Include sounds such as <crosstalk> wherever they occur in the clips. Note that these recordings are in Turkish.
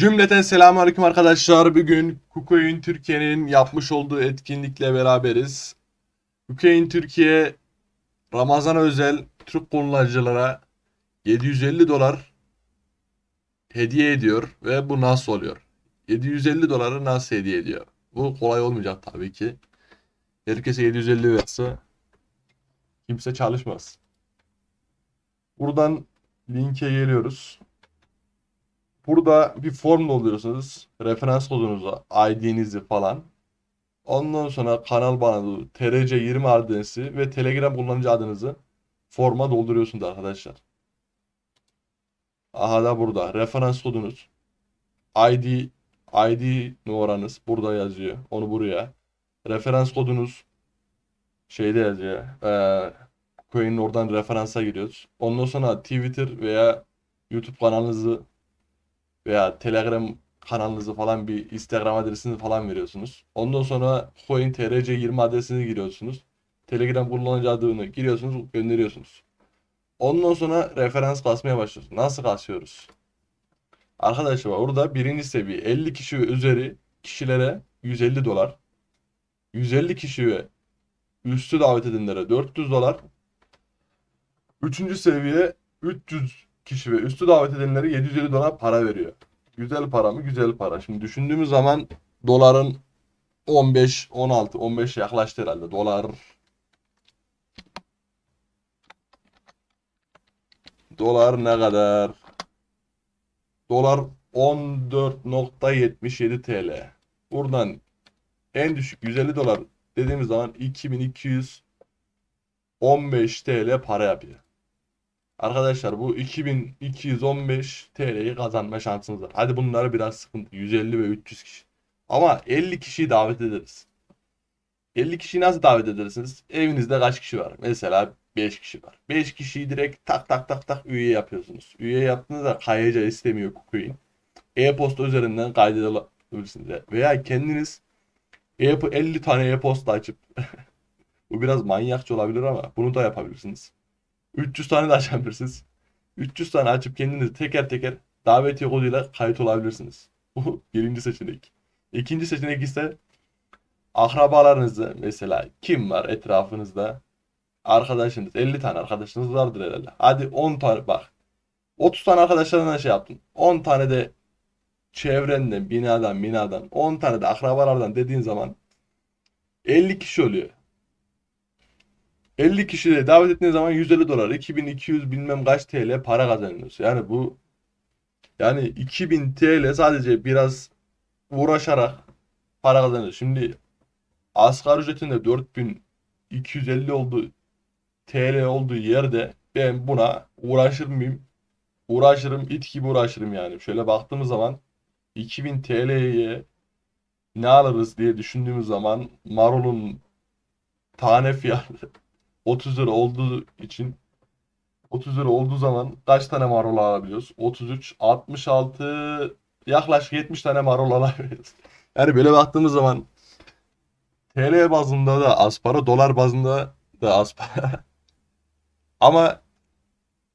Cümleten selamünaleyküm arkadaşlar. Bugün KuCoin Türkiye'nin yapmış olduğu etkinlikle beraberiz. KuCoin Türkiye Ramazan özel Türk kullanıcılara 750 dolar hediye ediyor ve bu nasıl oluyor? 750 doları nasıl hediye ediyor? Bu kolay olmayacak tabii ki. Herkese 750 verse kimse çalışmaz. Buradan linke geliyoruz. Burada bir form dolduruyorsunuz. Referans kodunuzu, ID'nizi falan. Ondan sonra kanal bana TRC20 adresi ve Telegram kullanıcı adınızı forma dolduruyorsunuz arkadaşlar. Aha da burada. Referans kodunuz. ID ID numaranız burada yazıyor. Onu buraya. Referans kodunuz şeyde yazıyor. Ee, coin'in oradan referansa giriyoruz. Ondan sonra Twitter veya YouTube kanalınızı veya Telegram kanalınızı falan bir Instagram adresini falan veriyorsunuz. Ondan sonra Coin TRC20 adresini giriyorsunuz. Telegram kullanıcı adını giriyorsunuz, gönderiyorsunuz. Ondan sonra referans kasmaya başlıyorsunuz. Nasıl kasıyoruz? Arkadaşlar orada birinci seviye 50 kişi üzeri kişilere 150 dolar. 150 kişi ve üstü davet edenlere 400 dolar. Üçüncü seviye 300 kişi ve üstü davet edenlere 750 dolar para veriyor. Güzel para mı? Güzel para. Şimdi düşündüğümüz zaman doların 15, 16, 15 yaklaştı herhalde. Dolar Dolar ne kadar? Dolar 14.77 TL. Buradan en düşük 150 dolar dediğimiz zaman 2215 TL para yapıyor. Arkadaşlar bu 2215 TL'yi kazanma şansınız var. Hadi bunları biraz sıkıntı. 150 ve 300 kişi. Ama 50 kişiyi davet ederiz. 50 kişiyi nasıl davet edersiniz? Evinizde kaç kişi var? Mesela 5 kişi var. 5 kişiyi direkt tak tak tak tak üye yapıyorsunuz. Üye yaptığınızda KYC istemiyor KuCoin. E-posta üzerinden kaydedebilirsiniz. Veya kendiniz e 50 tane e-posta açıp <laughs> bu biraz manyakça olabilir ama bunu da yapabilirsiniz. 300 tane de açabilirsiniz. 300 tane açıp kendiniz teker teker davetiye koduyla kayıt olabilirsiniz. <laughs> Bu birinci seçenek. İkinci seçenek ise akrabalarınızda mesela kim var etrafınızda? Arkadaşınız 50 tane arkadaşınız vardır herhalde. Hadi 10 tane bak. 30 tane arkadaşlarından şey yaptın. 10 tane de çevrenden, binadan, binadan, 10 tane de akrabalardan dediğin zaman 50 kişi oluyor. 50 kişi de davet ettiğiniz zaman 150 dolar, 2200 bilmem kaç TL para kazanıyorsunuz. Yani bu yani 2000 TL sadece biraz uğraşarak para kazanıyorsunuz. Şimdi asgari ücretin de 4250 olduğu TL olduğu yerde ben buna uğraşır mıyım? Uğraşırım, it gibi uğraşırım yani. Şöyle baktığımız zaman 2000 TL'ye ne alırız diye düşündüğümüz zaman marulun tane fiyatı 30 lira olduğu için 30 lira olduğu zaman kaç tane marul alabiliyoruz? 33, 66 yaklaşık 70 tane marul alabiliyoruz. <laughs> Yani böyle baktığımız zaman TL bazında da az para, dolar bazında da az para. <laughs> Ama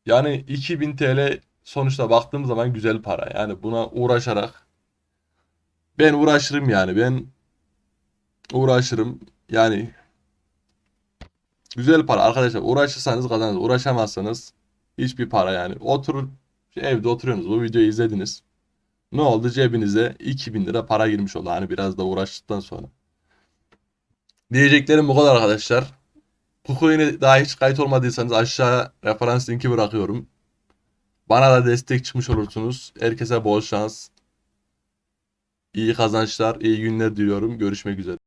yani 2000 TL sonuçta baktığımız zaman güzel para. Yani buna uğraşarak ben uğraşırım yani. Ben uğraşırım. Yani güzel para arkadaşlar. Uğraşırsanız kazanırsınız. Uğraşamazsanız hiçbir para yani. Oturur evde oturuyorsunuz. Bu videoyu izlediniz. Ne oldu? Cebinize 2000 lira para girmiş oldu. Hani biraz da uğraştıktan sonra. Diyeceklerim bu kadar arkadaşlar. KuCoin'e daha hiç kayıt olmadıysanız aşağı referans linki bırakıyorum. Bana da destek çıkmış olursunuz. Herkese bol şans. İyi kazançlar, iyi günler diliyorum. Görüşmek üzere.